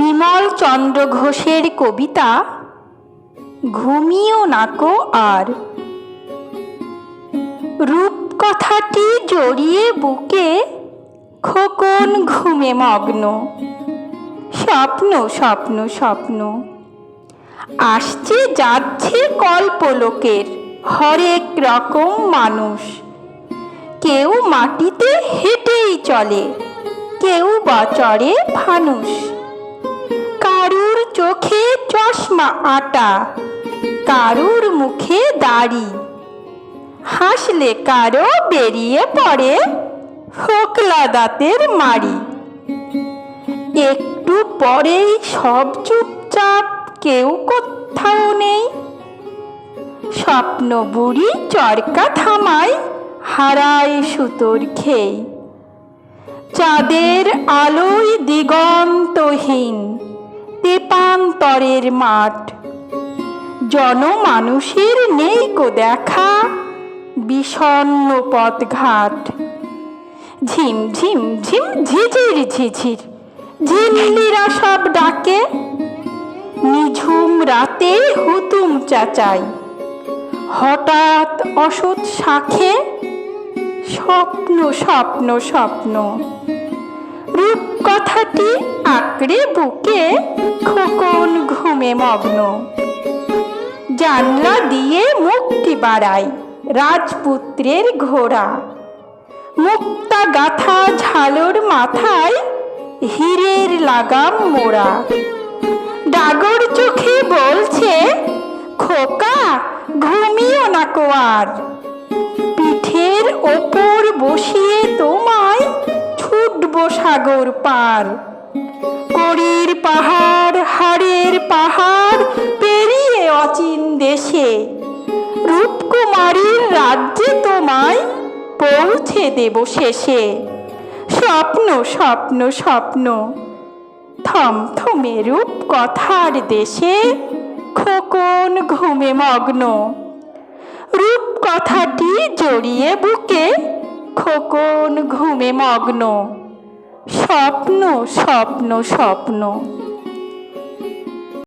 বিমল চন্দ্র ঘোষের কবিতা, ঘুমিও নাকো আর রূপকথাটি জড়িয়ে বুকে খোকন ঘুমে মগ্ন। স্বপ্ন স্বপ্ন স্বপ্ন। আসছে, যাচ্ছে কল্পলোকের হরেক রকম মানুষ। কেউ মাটিতে হেঁটেই চলে, কেউ বচরে ফানুষ কারুর চোখে চশমা আটা, কারুর মুখে দাড়ি। হাসলে কারও বেরিয়ে পড়ে ফোকলা দাঁতের মাড়ি। একটু পরেই সব চুপচাপ, কেউ কোথাও নেই। স্বপ্ন বুড়ি চরকা থামায়, হারায় সুতোর খেয়ে চাঁদের আলোয় দিগন্তহীন। তেপান্তরের মাঠ। জনমানুষের নেই কো দেখা বিষণ্ন পথঘাট। ঝিম ঝিম ঝিম, ঝিঝির ঝিঝির। ঝিল্লিরা সব ডাকে, নিঝুম রাতে হুতুম চাচাই। হঠাৎ অসৎ শাখে, স্বপ্ন স্বপ্ন স্বপ্ন। রূপকথাটি আঁকড়ে বুকে খোকন ঘুমে মগ্ন। জানলা দিয়ে মুক্তি বাড়ায় রাজপুত্রের ঘোড়া। মুক্তা গাথা ঝালর মাথায় হীরের লাগাম মোড়া। ডাগর চোখে বলছে, খোকা, ঘুমিও না কোয়ার পিঠের ওপর সাগর পার। কড়ির পাহাড়, হাড়ের পাহাড় পেরিয়ে অচিন দেশে। রূপকুমারীর রাজ্যে তোমায় পৌঁছে দেব শেষে। স্বপ্ন স্বপ্ন স্বপ্ন। থমথমে রূপ কথার দেশে খোকন ঘুমে মগ্ন। রূপ কথাটি জড়িয়ে বুকে খোকন ঘুমে মগ্ন। স্বপ্ন স্বপ্ন স্বপ্ন।